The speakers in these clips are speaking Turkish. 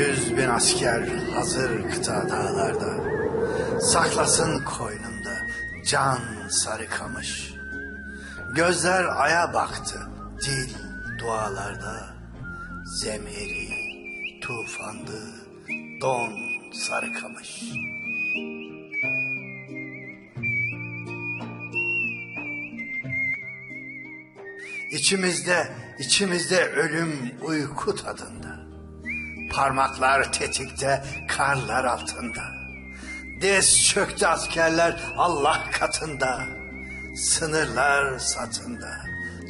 Yüz bin asker hazır kıta dağlarda. Saklasın koynunda can sarı kamış. Gözler aya baktı, dil dualarda. Zemiri, tufandı, don sarı kamış. İçimizde, içimizde ölüm uyku tadında. Parmaklar tetikte, karlar altında. Dez çöktü askerler Allah katında. Sınırlar satında.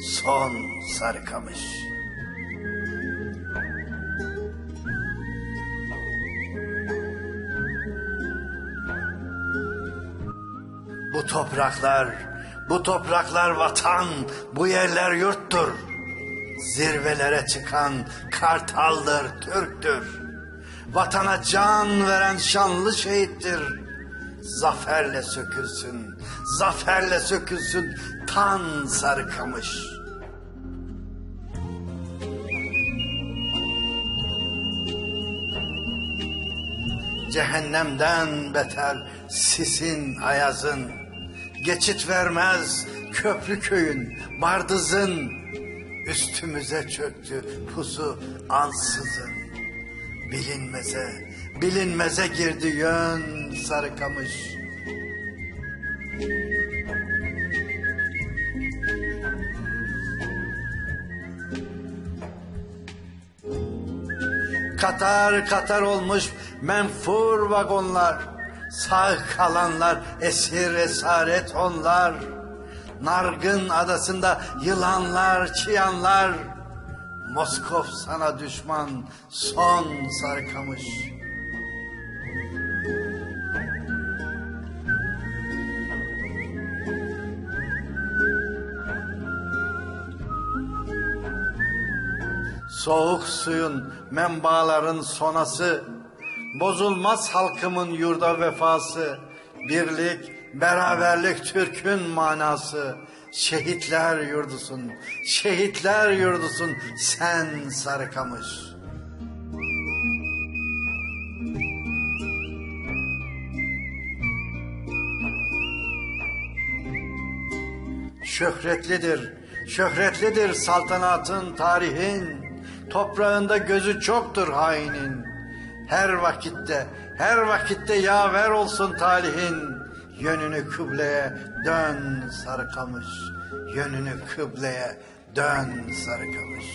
Son sarıkamış. Bu topraklar, bu topraklar vatan, bu yerler yurttur. Zirvelere çıkan kartaldır, Türktür. Vatana can veren şanlı şehittir. Zaferle sökülsün, zaferle sökülsün tan sarıkamış. Cehennemden beter sisin ayazın. Geçit vermez köprü köyün, bardızın. Üstümüze çöktü pusu ansızın. Bilinmeze, bilinmeze girdi yön sarıkamış. Katar katar olmuş menfur vagonlar. Sağ kalanlar esir esaret onlar. Nargın adasında yılanlar çıyanlar. Moskov sana düşman son sarkamış. Soğuk suyun menbaların sonası, bozulmaz halkımın yurda vefası, birlik, beraberlik Türk'ün manası. Şehitler yurdusun, şehitler yurdusun sen Sarıkamış. Şöhretlidir, şöhretlidir saltanatın, tarihin. Toprağında gözü çoktur hainin. Her vakitte, her vakitte yaver olsun talihin. Yönünü kıbleye dön Sarıkamış. Yönünü kıbleye dön Sarıkamış.